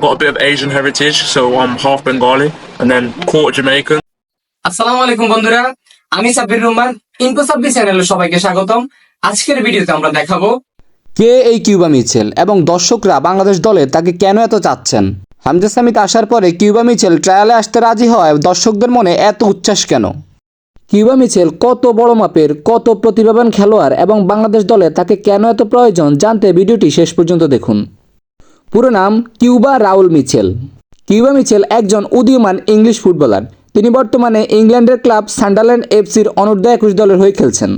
I've got a bit of Asian heritage, so I'm half Bengali and then quarter Jamaican. আসসালামু আলাইকুম বন্ধুরা। আমি সাব্বির রহমান ইনকো সাব্বি চ্যানেলে সবাইকে স্বাগতম। আজকের ভিডিওতে আমরা দেখাবো কে এই কিউবা মিচেল এবং দর্শকরা বাংলাদেশ দলে তাকে কেন এত চাচ্ছেন? হামজা সামিত আসার পরে কিউবা মিচেল ট্রায়ালে আসতে রাজি হওয়ায় দর্শকদের মনে এত উচ্ছ্বাস কেন? কিউবা মিচেল কত বড় মাপের কত প্রতিভাবান খেলোয়াড় এবং বাংলাদেশ দলে তাকে কেন এত প্রয়োজন জানতে ভিডিওটি শেষ পর্যন্ত দেখুন। পুরো নাম Cuba Raul Mitchell. Cuba Mitchell একজন উদীয়মান ইংলিশ ফুটবলার। তিনি বর্তমানে ইংল্যান্ডের ক্লাব সান্ডারল্যান্ড এফসির অনূর্ধ্ব একুশ দলের হয়ে খেলছেন।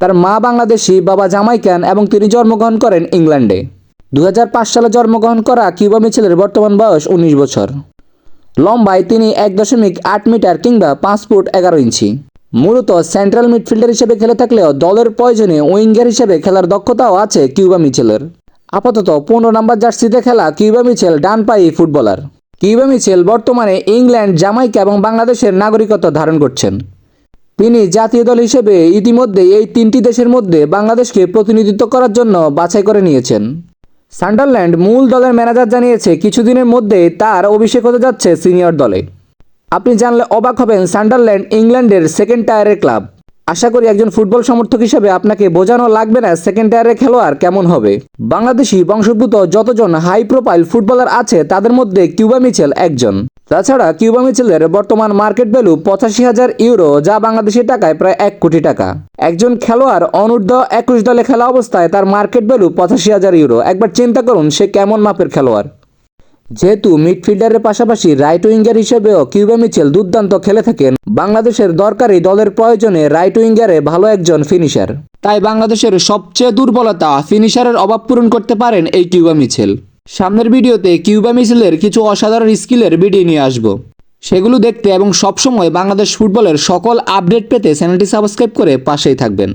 তার মা বাংলাদেশি, বাবা জামাইকান এবং তিনি জন্মগ্রহণ করেন ইংল্যান্ডে। দু হাজার পাঁচ সালে জন্মগ্রহণ করা কিউবা মিচেলের বর্তমান বয়স উনিশ বছর। লম্বায় তিনি এক দশমিক আট মিটার কিংবা পাঁচ ফুট এগারো ইঞ্চি। মূলত সেন্ট্রাল মিডফিল্ডার হিসেবে খেলে থাকলেও দলের প্রয়োজনে উইঙ্গার হিসেবে খেলার দক্ষতাও আছে কিউবা মিচেলের। আপাতত পনেরো নম্বর জার্সিতে খেলা কিউবা মিচেল ডান পাই ফুটবলার। কিউবা মিচেল বর্তমানে ইংল্যান্ড, জামাইকা এবং বাংলাদেশের নাগরিকত্ব ধারণ করছেন। তিনি জাতীয় দল হিসেবে ইতিমধ্যে এই তিনটি দেশের মধ্যে বাংলাদেশকে প্রতিনিধিত্ব করার জন্য বাছাই করে নিয়েছেন। সান্ডারল্যান্ড মূল দলের ম্যানেজার জানিয়েছে, কিছুদিনের মধ্যে তার অভিষেক হতে যাচ্ছে সিনিয়র দলে। আপনি জানলে অবাক হবেন, সান্ডারল্যান্ড ইংল্যান্ডের সেকেন্ড টায়ারের ক্লাব। আশা করি একজন ফুটবল সমর্থক হিসেবে আপনাকে বোঝানো লাগবে না সেকেন্ড টায়ারের খেলোয়াড় কেমন হবে। বাংলাদেশি বংশোদ্ভূত যতজন হাই প্রোফাইল ফুটবলার আছে, তাদের মধ্যে কিউবা মিচেল একজন। তাছাড়া কিউবা মিচেলের বর্তমান মার্কেট ভ্যালু পঁচাশি হাজার ইউরো, যা বাংলাদেশি টাকায় প্রায় এক কোটি টাকা। একজন খেলোয়াড় অনূর্ধ্ব একুশ দলে খেলা অবস্থায় তার মার্কেট ভ্যালু পঁচাশি হাজার ইউরো। একবার চিন্তা করুন সে কেমন মাপের খেলোয়াড়। যেহেতু মিডফিল্ডারের পাশাপাশি রাইট উইঙ্গার হিসেবেও কিউবা মিচেল দুর্দান্ত খেলে থাকেন। বাংলাদেশের দরকারি দলের প্রয়োজনে রাইট উইঙ্গারে ভালো একজন ফিনিশার তাই বাংলাদেশের সবচেয়ে দুর্বলতা ফিনিশারের অভাব পূরণ করতে পারেন এই কিউবা মিচেল। সামনের ভিডিওতে কিউবা মিচেলের কিছু অসাধারণ স্কিলের ভিডিও নিয়ে আসব। সেগুলো দেখতে এবং সবসময় বাংলাদেশ ফুটবলের সকল আপডেট পেতে চ্যানেলটি সাবস্ক্রাইব করে পাশেই থাকবেন।